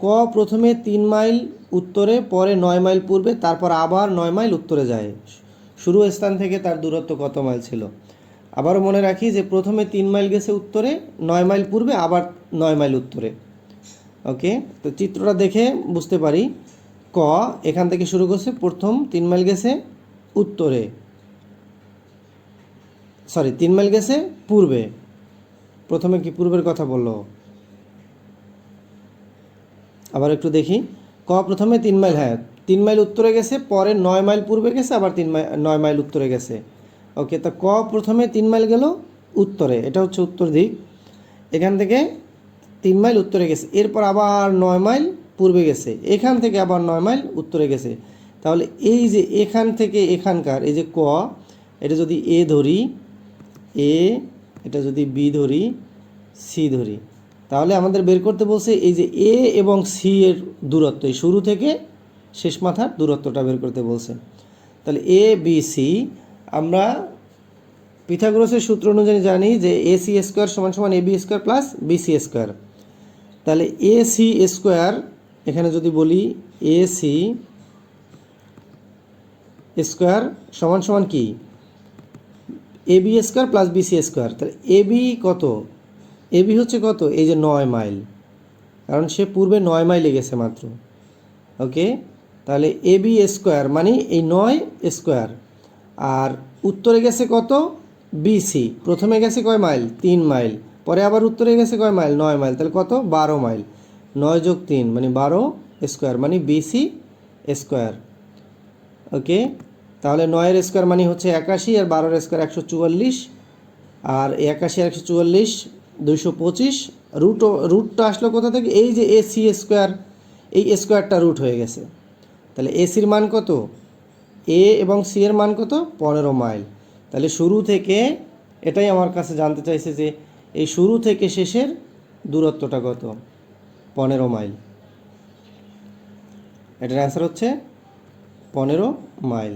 ক প্রথমে তিন মাইল উত্তরে, পরে নয় মাইল পূর্বে, তারপর আবার নয় মাইল উত্তরে যায়। শুরু স্থান থেকে তার দূরত্ব কত মাইল ছিল? আবারও মনে রাখি যে প্রথমে তিন মাইল গেছে উত্তরে, নয় মাইল পূর্বে, আবার নয় মাইল উত্তরে। ওকে? তো চিত্রটা দেখে বুঝতে পারি। ক, এখান থেকে শুরু করছে, প্রথম তিন মাইল গেছে উত্তরে। সরি, তিন মাইল গেছে পূর্বে। প্রথমে কি পূর্বের কথা বলল? আবার একটু দেখি। ক, প্রথমে তিন মাইল হ্যাঁ তিন মাইল উত্তরে গেছে, পরে নয় মাইল পূর্বে গেছে, আবার তিন মাইল নয় মাইল উত্তরে গেছে। ওকে, তা ক, প্রথমে তিন মাইল গেল উত্তরে, এটা হচ্ছে উত্তর দিক। এখান থেকে তিন মাইল উত্তরে গেছে, এরপর আবার নয় মাইল পূর্বে গেছে, এখান থেকে আবার নয় মাইল উত্তরে গেছে। তাহলে এই যে এখান থেকে এখানকার, এই যে ক, এটা যদি এ ধরি, এ, এটা যদি বি ধরি, সি ধরি তাহলে আমাদের বের করতে বলছে এই যে এ এবং সি এর দূরত্ব, এই শুরু থেকে শেষ মাথার দূরত্বটা বের করতে বলছে। তাহলে এ বি সি আমরা পিথাগোরাসের সূত্র অনুযায়ী জানি যে এ সি স্কোয়ার সমান সমান A B square plus B C square তাহলে এ সি স্কোয়ার এখানে যদি বলি এ সি স্কোয়ার সমান সমান কি? A B square plus B C square তাহলে এ বি কত? এ বি হচ্ছে কত? এই যে নয় মাইল। কারণ সে পূর্বে নয় মাইলে গেছে মাত্র। ওকে? তাহলে এ বি স্কোয়ার মানে এই নয় স্কোয়ার। আর উত্তরে গেছে কত? বিসি প্রথমে গেছে কয় মাইল? তিন মাইল। পরে আবার উত্তরে গেছে কয় মাইল? নয় মাইল। তাহলে কত? বারো মাইল। নয় যোগ তিন মানে বারো স্কোয়ার মানে বিসি স্কোয়ার। ওকে? তাহলে নয়ের স্কোয়ার মানে হচ্ছে একাশি আর বারোর স্কোয়ার একশো চুয়াল্লিশ। আর একাশি একশো চুয়াল্লিশ দুইশো পঁচিশ রুট রুটটা আসলো কোথা থেকে? এই যে এ সি স্কোয়ার এই স্কোয়ারটা রুট হয়ে গেছে। তাহলে এসির মান কত? এ এবং সি এর মান কত? পনেরো মাইল তাহলে শুরু থেকে, এটাই আমার কাছে জানতে চাইছে যে, এই শুরু থেকে শেষের দূরত্বটা কত? পনেরো মাইল এটার অ্যান্সার হচ্ছে পনেরো মাইল